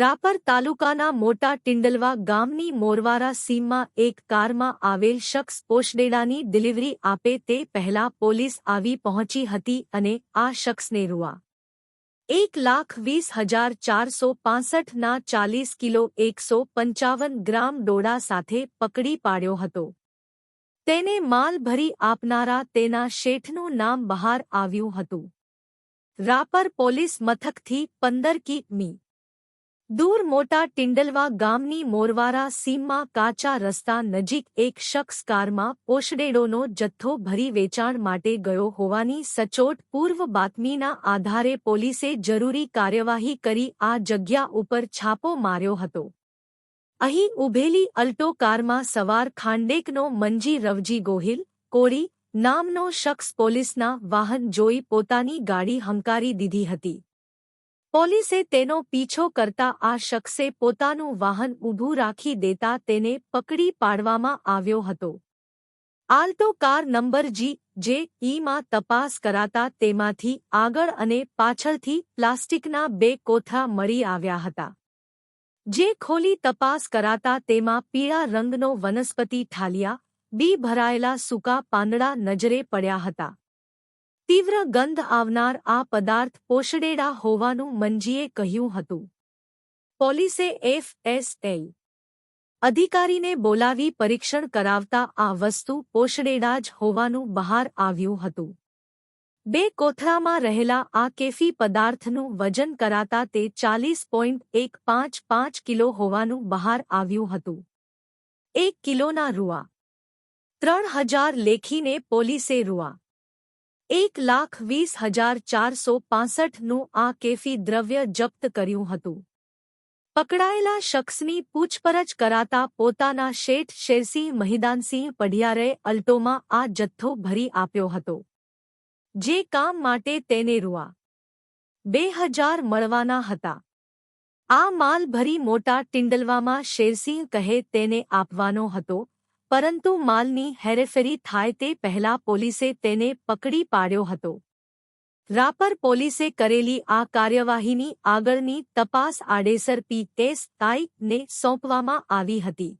રાપર તાલુકાના મોટા ટિંડલવા ગામની મોરવારા સીમમાં એક કારમાં આવેલ શખ્સ પોષડેડાની ડિલિવરી આપે તે પહેલા પોલીસ આવી પહોંચી હતી અને આ શખ્સને રૂઆ. એક લાખ વીસ હજાર ચારસો પાંસઠના ચાલીસ કિલો એકસો પંચાવન ગ્રામ ડોડા સાથે પકડી પાડ્યો હતો. તેને માલ ભરી આપનારા તેના શેઠનું નામ બહાર આવ્યું હતું. રાપર પોલીસ મથકથી પંદર કી મી દૂર મોટા ટિંડલવા ગામની મોરવારા સીમમાં કાચા રસ્તા નજીક એક શખ્સ કારમાં પોષડેડોનો જથ્થો ભરી વેચાણ માટે ગયો હોવાની સચોટ પૂર્વ બાતમીના આધારે પોલીસે જરૂરી કાર્યવાહી કરી આ જગ્યા ઉપર છાપો માર્યો હતો. અહીં ઊભેલી અલ્ટો કારમાં સવાર ખાંડેકનો મંજી રવજી ગોહિલ, કોળી નામનો શખ્સ પોલીસના વાહન જોઈ પોતાની ગાડી હંકારી દીધી હતી. પોલીસે તેનો પીછો કરતા આ શખ્સે પોતાનું વાહન ઊભું રાખી દેતા તેને પકડી પાડવામાં આવ્યો હતો. આલ્ટો કાર નંબર જી, જે ઈમાં તપાસ કરાતા તેમાંથી આગળ અને પાછળથી પ્લાસ્ટિકના બે કોથા મળી આવ્યા હતા. જે ખોલી તપાસ કરાતા તેમાં પીળા રંગનો વનસ્પતિ ઠાલિયા, બી ભરાયેલા સૂકા પાંદડા નજરે પડ્યા હતા. તીવ્ર ગંધ આવનાર આ પદાર્થ પોષડેડા હોવાનું મંજીએ કહ્યું હતું. પોલીસે એફએસએલ અધિકારીને બોલાવી પરીક્ષણ કરાવતા આ વસ્તુ પોષડેડા જ હોવાનું બહાર આવ્યું હતું. બે કોથળામાં રહેલા આ કેફી પદાર્થનું વજન કરાતા તે ચાલીસ પોઈન્ટ એક પાંચ પાંચ કિલો હોવાનું બહાર આવ્યું હતું. એક કિલોના રૂઆ. ત્રણ હજાર લેખીને પોલીસે રૂઆ. એક લાખ વીસ હજાર ચારસો પાસઠનું આ કેફી દ્રવ્ય જપ્ત કર્યું હતું. પકડાયેલા શખ્સની પૂછપરછ કરાતા પોતાના શેઠ શેરસિંહ મહિદાનસિંહ પઢિયારે અલ્ટોમાં આ જથ્થો ભરી આપ્યો હતો. જે કામ માટે તેને રૂઆ. બે હજાર મળવાના હતા. આ માલ ભરી મોટા ટિંડલવામાં શેરસિંહ કહે તેને આપવાનો હતો પરંતુ માલની હેરેફેરી થાય તે પહેલા પોલીસે તેને પકડી પાડ્યો હતો. રાપર પોલીસે કરેલી આ કાર્યવાહીની આગળની તપાસ આડેસર પી ટેસ તાઈકને સોંપવામાં આવી હતી.